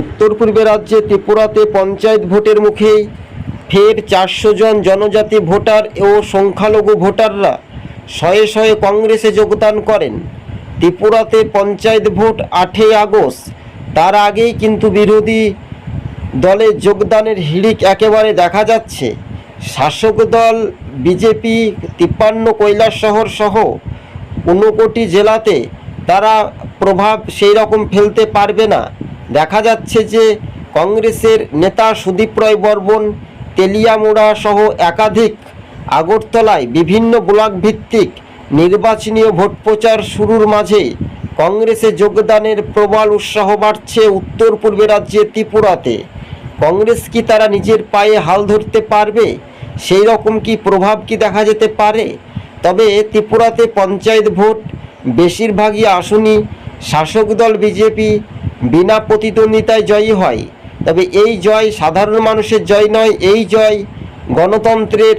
উত্তর পূর্বে রাজ্যে ত্রিপুরাতে পঞ্চায়েত ভোটের মুখেই ফের চারশো জন জনজাতি ভোটার ও সংখ্যালঘু ভোটাররা শয়ে শয়ে কংগ্রেসে যোগদান করেন। ত্রিপুরাতে পঞ্চায়েত ভোট আটই আগস্ট। তার আগেই কিন্তু বিরোধী দলে যোগদানের হিড়িক একেবারে দেখা যাচ্ছে। শাসক দল, বিজেপি, তিপ্পান্ন শহর সহ ঊনকোটি জেলাতে তারা প্রভাব সেই রকম ফেলতে পারবে না। দেখা যাচ্ছে যে কংগ্রেসের নেতা সুদীপ রায় বর্মন তেলিয়ামুড়া সহ একাধিক আগরতলায় বিভিন্ন ব্লক ভিত্তিক নির্বাচনীয় ভোট প্রচার শুরুর মাঝে কংগ্রেসে যোগদানের প্রবল উৎসাহ বাড়ছে উত্তর পূর্বে রাজ্যে ত্রিপুরাতে। কংগ্রেস কি তারা নিজের পায়ে হাল ধরতে পারবে? সেই রকম কি প্রভাব কি দেখা যেতে পারে? তবে ত্রিপুরাতে পঞ্চায়েত ভোট, বেশিরভাগই আসনই শাসক দল বিজেপি বিনা প্রতিদ্বন্দ্বিতায় জয়ী হয়। তবে এই জয় সাধারণ মানুষের জয় নয়, এই জয় গণতন্ত্রের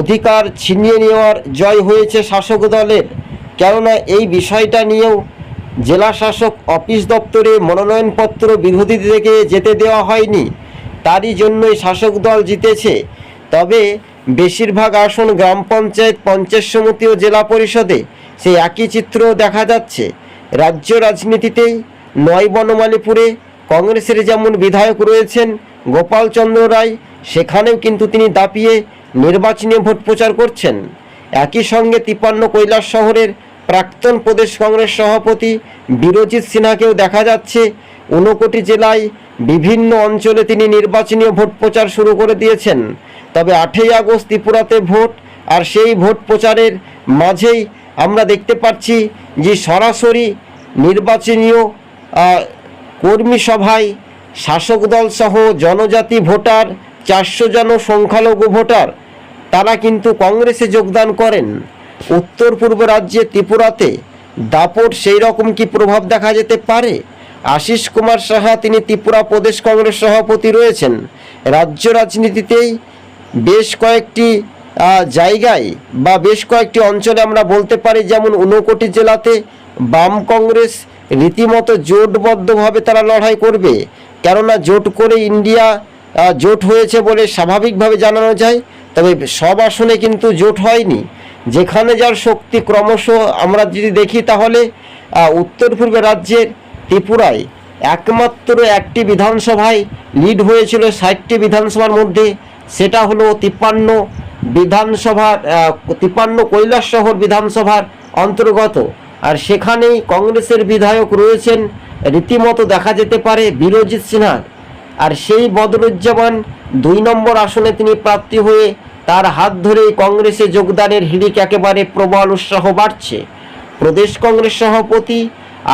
অধিকার ছিনিয়ে নেওয়ার জয় হয়েছে শাসক দলের। কেননা এই বিষয়টা নিয়েও জেলা শাসক অফিস দপ্তরে মনোনয়নপত্র বিরোধীদেরকে যেতে দেওয়া হয়নি, তারই জন্যই শাসক দল জিতেছে। তবে বেশিরভাগ আসন গ্রাম পঞ্চায়েত পঞ্চায়েত সমিতি ও জেলা পরিষদে সেই একই চিত্র দেখা যাচ্ছে। রাজ্য রাজনীতিতেই নয় বনমালীপুরে কংগ্রেসের যেমন বিধায়ক রয়েছেন গোপালচন্দ্র রায়, সেখানেও কিন্তু তিনি দাপিয়ে নির্বাচনী ভোট প্রচার করছেন। একই সঙ্গে তিপান্ন কৈলাস শহরের প্রাক্তন প্রদেশ কংগ্রেস সভাপতি বিরজিৎ সিনহাকেও দেখা যাচ্ছে, ঊনকোটি জেলায় বিভিন্ন অঞ্চলে তিনি নির্বাচনী ভোট প্রচার শুরু করে দিয়েছেন। তবে আটই আগস্ট ত্রিপুরাতে ভোট আর সেই ভোট প্রচারের মাঝেই আমরা দেখতে পাচ্ছি যে সরাসরি নির্বাচনীয় কর্মী সভায় শাসক দল সহ জনজাতি ভোটার, চারশো জন সংখ্যালঘু ভোটার, তারা কিন্তু কংগ্রেসে যোগদান করেন। উত্তর পূর্ব রাজ্যে ত্রিপুরাতে দাপট সেই রকম কি প্রভাব দেখা যেতে পারে? আশিস কুমার সাহা তিনি ত্রিপুরা প্রদেশ কংগ্রেস সভাপতি রয়েছেন। রাজ্য রাজনীতিতেই বেশ কয়েকটি জায়গায় বা বেশ কয়েকটি অঞ্চলে আমরা বলতে পারি যেমন ঊনকোটি জেলাতে বাম কংগ্রেস রীতিমতো জোটবদ্ধভাবে তারা লড়াই করবে। কেননা জোট করে ইন্ডিয়া জোট হয়েছে বলে স্বাভাবিকভাবে জানানো যায়, তবে সব আসনে কিন্তু জোট হয়নি। যেখানে যার শক্তি ক্রমশ, আমরা যদি দেখি তাহলে উত্তর পূর্বে রাজ্যের ত্রিপুরায় একমাত্র একটি বিধানসভায় লিড হয়েছিল ষাটটি বিধানসভার মধ্যে, সেটা হলো তিপ্পান্ন বিধানসভার তিপ্পান্ন কৈলাস শহর বিধানসভার অন্তর্গত। আর সেখানেই কংগ্রেসের বিধায়ক রয়েছেন। রীতিমতো দেখা যেতে পারে বীরজিৎ সিনহার আর সেই বদরুজ্জামান দুই নম্বর আসনে তিনি প্রার্থী হয়ে তার হাত ধরেই কংগ্রেসে যোগদানের হিড়িক একেবারে প্রবল উৎসাহ বাড়ছে। প্রদেশ কংগ্রেস সভাপতি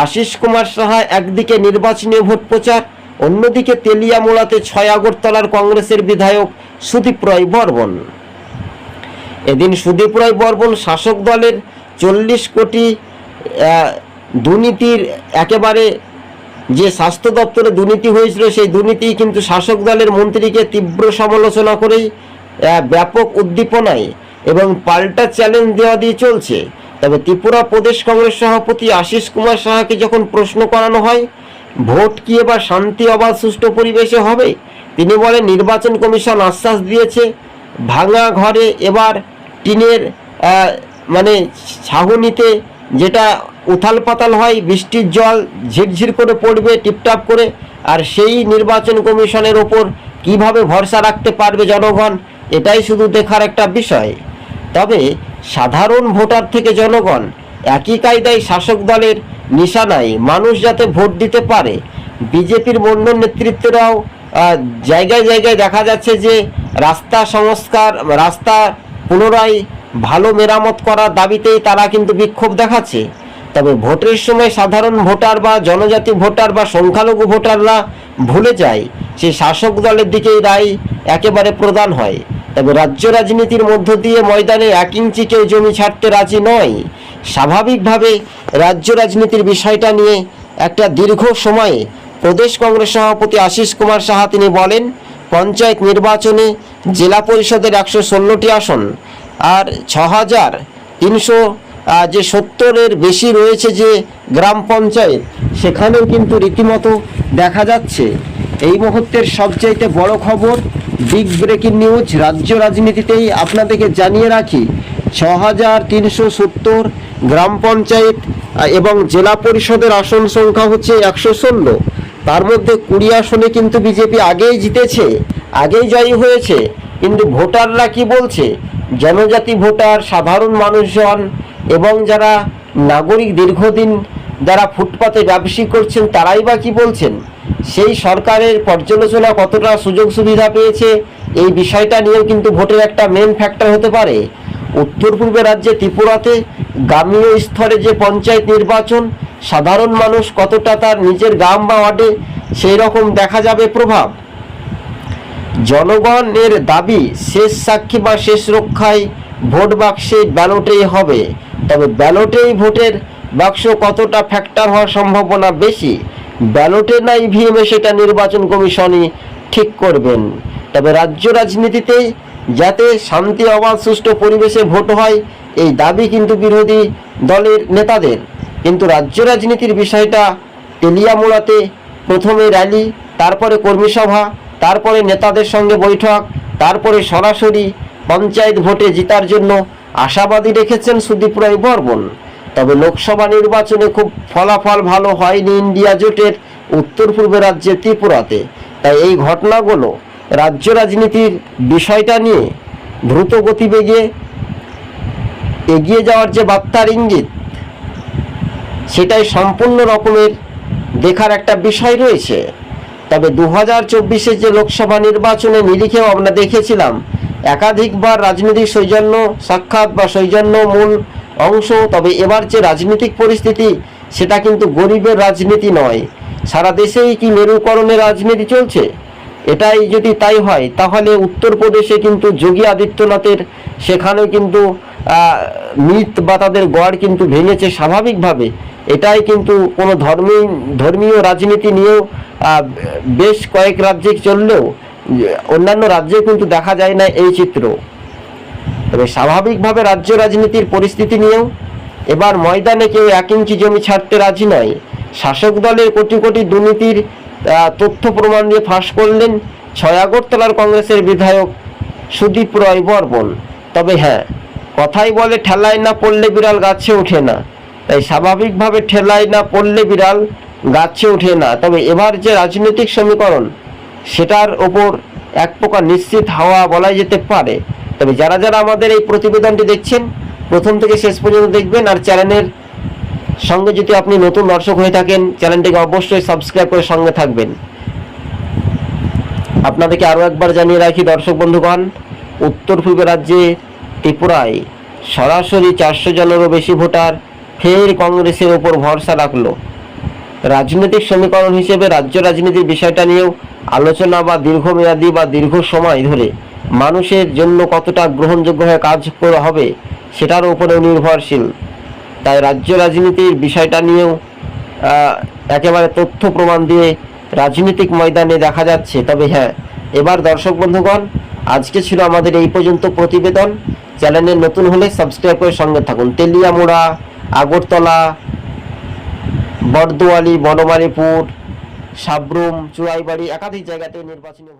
আশিস কুমার সাহা একদিকে নির্বাচনী ভোট প্রচার, অন্যদিকে তেলিয়ামোলাতে ছয় আগরতলার কংগ্রেসের বিধায়ক সুদীপ রায় বর্মন এদিন সুদীপ রায় বর্মন শাসক দলের চল্লিশ কোটি দুর্নীতির একেবারে যে স্বাস্থ্য দপ্তরে দুর্নীতি হয়েছিল, সেই দুর্নীতি কিন্তু শাসক দলের মন্ত্রীকে তীব্র সমালোচনা করেই ব্যাপক উদ্দীপনায় এবং পাল্টা চ্যালেঞ্জ দেওয়া দিয়ে চলছে। তবে ত্রিপুরা প্রদেশ কংগ্রেস সভাপতি আশিস কুমার সাহাকে যখন প্রশ্ন করানো হয়, ভোট কি এবার শান্তি অবাধ সুষ্ঠু পরিবেশে হবে? তিনি বলেন, নির্বাচন কমিশন আশ্বাস দিয়েছে, ভাঙা ঘরে এবার টিনের মানে ছাউনিতে যেটা উথাল পাতাল হয়, বৃষ্টির জল, ঝিরঝির করে পড়বে, টিপটাপ করে। আর সেই নির্বাচন কমিশনের ওপর কীভাবে ভরসা রাখতে পারবে জনগণ, এটাই শুধু দেখার একটা বিষয়। তবে সাধারণ ভোটার থেকে জনগণ একই কায়দায় শাসক দলের নিশানায় মানুষ যাতে ভোট দিতে পারে, বিজেপির মন্ডল নেতৃত্বরাও জায়গায় জায়গায় দেখা যাচ্ছে যে রাস্তা সংস্কার, রাস্তা পুনরায় ভালো মেরামত করার দাবিতেই তারা কিন্তু বিক্ষোভ দেখাচ্ছে। তবে ভোটের সময় সাধারণ ভোটার বা জনজাতি ভোটার বা সংখ্যালঘু ভোটাররা ভুলে যায় সেই শাসক দলের দিকেই রায় একেবারে প্রদান হয়। তবে রাজ্য রাজনীতির মধ্য দিয়ে ময়দানে এক ইঞ্চি কেউ জমি ছাড়তে রাজি নয়। স্বাভাবিকভাবে রাজ্য রাজনীতির বিষয়টা নিয়ে একটা দীর্ঘ সময়ে প্রদেশ কংগ্রেস সভাপতি আশিস কুমার সাহা তিনি বলেন, পঞ্চায়েত নির্বাচনে জেলা পরিষদের একশো ষোলোটি আসন আর ছ হাজার তিনশো যে সত্তরের বেশি রয়েছে যে গ্রাম পঞ্চায়েত, সেখানেও কিন্তু রীতিমতো দেখা যাচ্ছে। এই মুহূর্তের সবচাইতে বড় খবর বিগ ব্রেকিং নিউজ রাজ্য রাজনীতিতেই আপনাদেরকে জানিয়ে রাখি ছ হাজার তিনশো সত্তর গ্রাম পঞ্চায়েত এবং জেলা পরিষদের আসন সংখ্যা হচ্ছে একশো ষোলো। তার মধ্যে কুড়ি আসনে কিন্তু বিজেপি আগেই জিতেছে, আগেই জয়ী হয়েছে। কিন্তু ভোটাররা কি বলছে? জনজাতি ভোটার, সাধারণ মানুষজন এবং যারা নাগরিক দীর্ঘদিন যারা ফুটপাতে ব্যবসা করছেন, তারাই বা কি বলছেন? সেই সরকারের পর্যালোচনা কতটা সুযোগ সুবিধা পেয়েছে? এই বিষয়টা নিয়েও কিন্তু ভোটের একটা মেন ফ্যাক্টর হতে পারে। উত্তর পূর্বে রাজ্যে ত্রিপুরাতে গ্রামীয় স্তরে যে পঞ্চায়েত নির্বাচন, সাধারণ মানুষ কতটা তার নিজের গ্রাম বা ওয়ার্ডে সেই রকম দেখা যাবে প্রভাব? জনগণের দাবি, শেষ সাক্ষী বা শেষ রক্ষায় ভোট বাক্সে ব্যালটেই হবে। তবে ব্যালটেই ভোটের বাক্স কতটা ফ্যাক্টর হওয়ার সম্ভাবনা বেশি? ব্যালটে না ইভিএমে সেটা নির্বাচন কমিশনই ঠিক করবেন। তবে রাজ্য রাজনীতিতে যাতে শান্তি অবাধ সুষ্ঠু পরিবেশে ভোট হয়, এই দাবি কিন্তু বিরোধী দলের নেতাদের। কিন্তু রাজ্য রাজনীতির বিষয়টা তেলিয়ামোড়াতে প্রথমে র্যালি, তারপরে কর্মী সভা তারপরে নেতাদের সঙ্গে বৈঠক, তারপরে সরাসরি পঞ্চায়েত ভোটে জেতার জন্য আশাবাদী রেখেছেন সুদীপ রায় বর্মন। তবে লোকসভা নির্বাচনে খুব ফলাফল ভালো হয়নি ইন্ডিয়া জোটের উত্তর পূর্ব রাজ্যে ত্রিপুরাতে। তাই এই ঘটনাগুলো রাজ্য রাজনীতির বিষয়টা নিয়ে দ্রুত গতিবেগে এগিয়ে যাওয়ার যে বার্তার ইঙ্গিত, সেটাই সম্পূর্ণ রকমের দেখার একটা বিষয় রয়েছে। তবে দু হাজার চব্বিশে যে লোকসভা নির্বাচনে নিরিখেও আমরা দেখেছিলাম, একাধিকবার রাজনৈতিক সৌজন্য, সাক্ষাৎ বা সৌজন্য মূল অংশ, তবে এবার যে রাজনৈতিক পরিস্থিতি, সেটা কিন্তু গরিবের রাজনীতি নয়। সারা দেশেই কি মেরুকরণের রাজনীতি চলছে? এটাই যদি তাই হয়, তাহলে উত্তরপ্রদেশে কিন্তু যোগী আদিত্যনাথের সেখানেও কিন্তু মিথ বা তাদের গড় কিন্তু ভেঙেছে স্বাভাবিকভাবে। এটাই কিন্তু কোনো ধর্মী, ধর্মীয় রাজনীতি নিয়েও বেশ কয়েক রাজ্যে চললেও, অন্যান্য রাজ্যে কিন্তু দেখা যায় না এই চিত্র। তবে স্বাভাবিকভাবে রাজ্য রাজনীতির পরিস্থিতি নিয়েও, এবার ময়দানে কেউ এক ইঞ্চি জমি ছাড়তে রাজি নয়। শাসক দলের কোটি কোটি দুর্নীতির তথ্য প্রমাণ দিয়ে ফাঁস করলেন ছয় আগরতলার কংগ্রেসের বিধায়ক সুদীপ রয় বর্মন। তবে হ্যাঁ কথাই বলে ঠেলায় না পড়লে বিড়াল গাছে ওঠে না। তাই স্বাভাবিকভাবে ঠেলায় না পড়লে বিড়াল গাছে ওঠে না। তবে এবার যে রাজনৈতিক সমীকরণ, সেটার ওপর এক প্রকার নিশ্চিত হাওয়া বলাই যেতে পারে। তবে যারা যারা আমাদের এই প্রতিবেদনটি দেখছেন, প্রথম থেকে শেষ পর্যন্ত দেখবেন আর চ্যানেলের সঙ্গে যদি আপনি নতুন দর্শক হয়ে থাকেন, চ্যানেলটিকে অবশ্যই সাবস্ক্রাইব করে সঙ্গে থাকবেন। আপনাদেরকে আরও একবার জানিয়ে রাখি, দর্শক বন্ধুগণ, উত্তর পূর্ব রাজ্যে ত্রিপুরায় সরাসরি চারশো জনেরও বেশি ভোটার ফের কংগ্রেসের ওপর ভরসা রাখল। রাজনৈতিক সমীকরণ হিসেবে রাজ্য রাজনীতির বিষয়টা নিয়েও আলোচনা বা দীর্ঘমেয়াদী বা দীর্ঘ সময় ধরে মানুষের জন্য কতটা গ্রহণযোগ্য হয়ে কাজ করা হবে সেটার উপরেও নির্ভরশীল। তাই রাজ্য রাজনীতির বিষয়টা নিয়েও একেবারে তথ্য প্রমাণ দিয়ে রাজনৈতিক ময়দানে দেখা যাচ্ছে। তবে হ্যাঁ এবার দর্শক বন্ধুগণ, আজকে ছিল আমাদের এই পর্যন্ত প্রতিবেদন। চ্যানেলে নতুন হলে সাবস্ক্রাইব করে সঙ্গে থাকুন। তেলিয়ামোড়া। আগরতলা বর্দোয়ালি বনমালীপুর সাবরুম চুড়াইবাড়ি একাধিক জায়গাতে নির্বাচনী